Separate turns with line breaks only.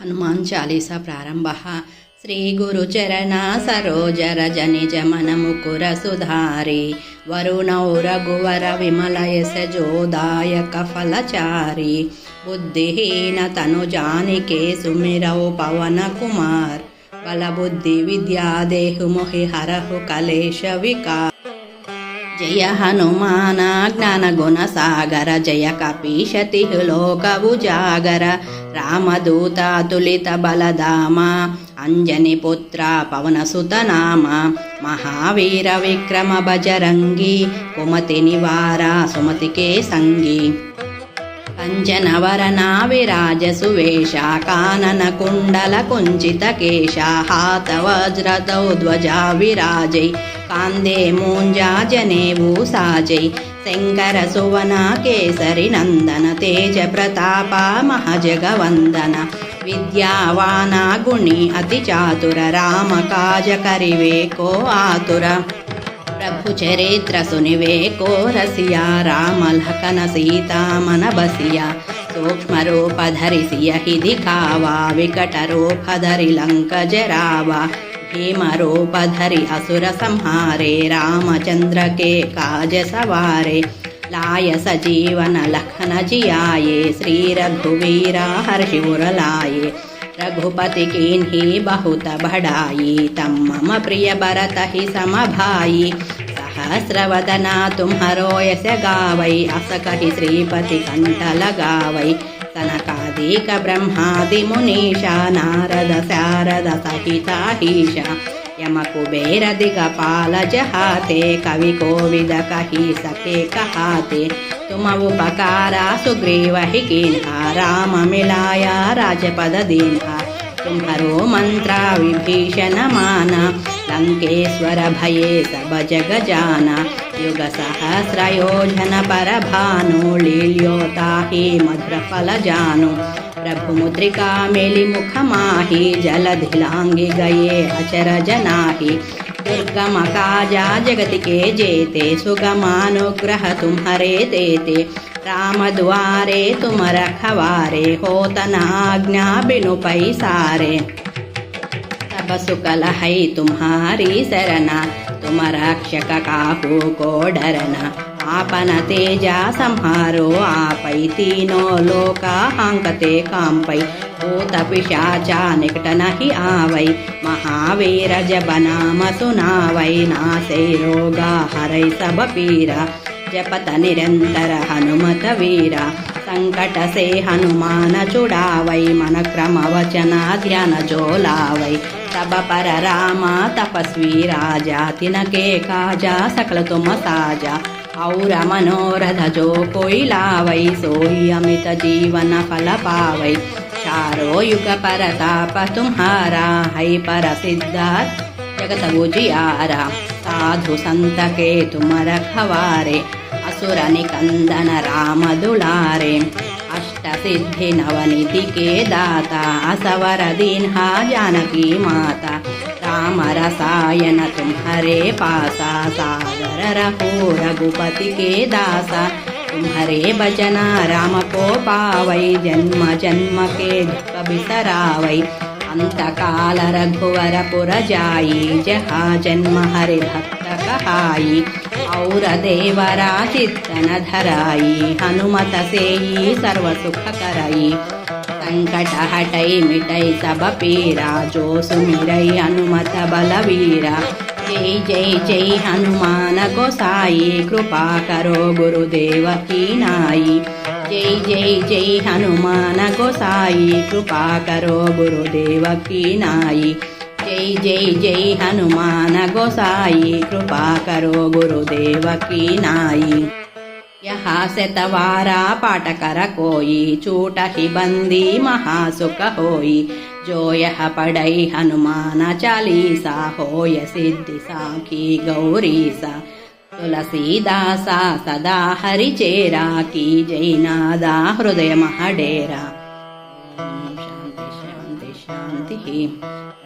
హనుమాన్ చాలీస ప్రారంభ. శ్రీ గురు చరణ సరోజ రజ నిజ మన ముకుర సుధారి. వరుణౌ రఘువర విమల యశజోదాయక ఫలచారి. బుద్ధిహీన తను జానికే సుమిరౌ పవన కుమార్. బలబుద్ధి విద్యా దేహు మొహి హరహు కలేశ వికార్. జయ హనుమాన జ్ఞాన గుణ సాగర జయ కపీశతి లోకవు జాగర రామదూత తులిత బలదామ అంజని పుత్ర పవన సుతనామ మహావీర విక్రమ బజరంగి కుమతి నివార సుమతికే సంగి కంచనవరణ విరాజ సువేష కానన కుండల కుంచిత కేశ హాత వజ్రదౌ ధ్వజా విరాజై కాందే మూంజా జనేవు సాజై శంకర సువన కేసరి నందన తేజ ప్రతాప మహజగవందన విద్యావాన గుణి అతి చాతుర రామ కాజ కరివే కో ఆతుర ప్రభు చరిత్ర సునివే కోరసియా రామ లఖన సీతా మన भीमरूपधरि असुरसंहारे रामचन्द्र के काज सवारे लाय सजीवन लखन जियाये श्री रघुवीरा हर्षि मुरलाये रघुपति किन्ही बहुत बढाई तं मम प्रिय भरत हि समभायि सहस्रवदना तुम हरो यस्य गावै असकहि श्रीपति कण्ठ लगावै सनकादिक ब्रह्मादि मुनीषा नारद शारद सहिताहीशा यम कुबेर दिगपाल जहाते कवि कोविद कही सके कहाते तुम उपकारा सुग्रीव ही कीन्हा राम मिलाया राजपद दीन्हा तुम्हरो मंत्रा विभीषण माना लंकेश्वर भये सब जग जाना యుగ సహస్రయోజన పరభాను లీల్యోతాహి మధురఫలజాను ప్రభుముద్రికా మెలిముఖమాహి జలధిలాంగి గయే అచరజనాహి దుర్గమ కాజా జగతికే జేతే సుగమానుగ్రహ తుంహరే దేతే రామద్వారే తుమరఖవారే హోతనాజ్ఞాభినుపై సారే काजा जगत के जेते सुगमानुग्रह तुम्हारे देते राम द्वारे तुम रखवारे होतन आज्ञा बिनु पैसारे सब सुकल है तुम्हारी सरना तुम रक्षक काहू को डरना आपन तेजा संहारो आपै तीनों लोका हांकते कांपै भूत पिशाचा निकट नहीं आवै महावीर जब नाम सुनावै नासै रोगा हरै सब पीरा जपत निरंतर हनुमत वीरा संकट से हनुमान छुड़ावै मन क्रम वचना ध्यान जो తప పర రామ తపస్వి రాజా తినకే కాజా సకల తుమ సాజా ఔర మనోరథ జో కొయిలావై సోయి అమిత జీవన ఫల పావై చారోయుగ పరతాప తుమ్హారా హై పర సిద్ధార్థ జగత గుజియారా సాధు సంతకే తుమ రఖవారే అసుర నికందన రామ దులారే सिद्धि नवनिधि के दाता असवर दीन्हा जानकी माता राम रसायन तुम्हारे पासा सादर रहो रघुपति के दासा तुम्हारे बचना राम को पावै जन्म जन्म के दुख बिसरावै अंत काल रघुवर पुर जाई जहा जन्म हरि भक्त कहाई ಔರ ದೇವರ ಚಿತ್ತನ ಧರಾಯಿ ಹನುಮತ ಸೇಯಿ ಸರ್ವ ಸುಖಕರಾಯಿ ಸಂಕಟ ಹಟೈ ಮಿಟೈ ಸಬ ಪೀರ ಜೋ ಸುಮಿರೈ ಹನುಮತ ಬಲವೀರ ಜೈ ಜೈ ಜೈ ಹನುಮಾನ ಗೋಸಾಯಿ ಕೃಪಾ ಕರೋ ಗುರುದೇವ ಕೀನಾಯಿ ಜೈ ಜೈ ಜೈ ಹನುಮಾನ ಗೋಸಾಯಿ ಕೃಪಾ ಕರೋ ಗುರುದೇವ ಕೀನಾಯಿ జై జై జై హనుమాన గోసాయి కృపాకరో గురుదేవకీ నాయి. యహాశతవారా పాటకర కోయి చూటహి బందీ మహాసుఖ హోయి. జోయః పడై హనుమాన చాలీసా హోయ సిద్ధి సాఖీ గౌరీసా. తులసీదాసా సదా హరిచేరా కీ జైనాదా హృదయ మహడేరా. శాంతి శాంతి శాంతి.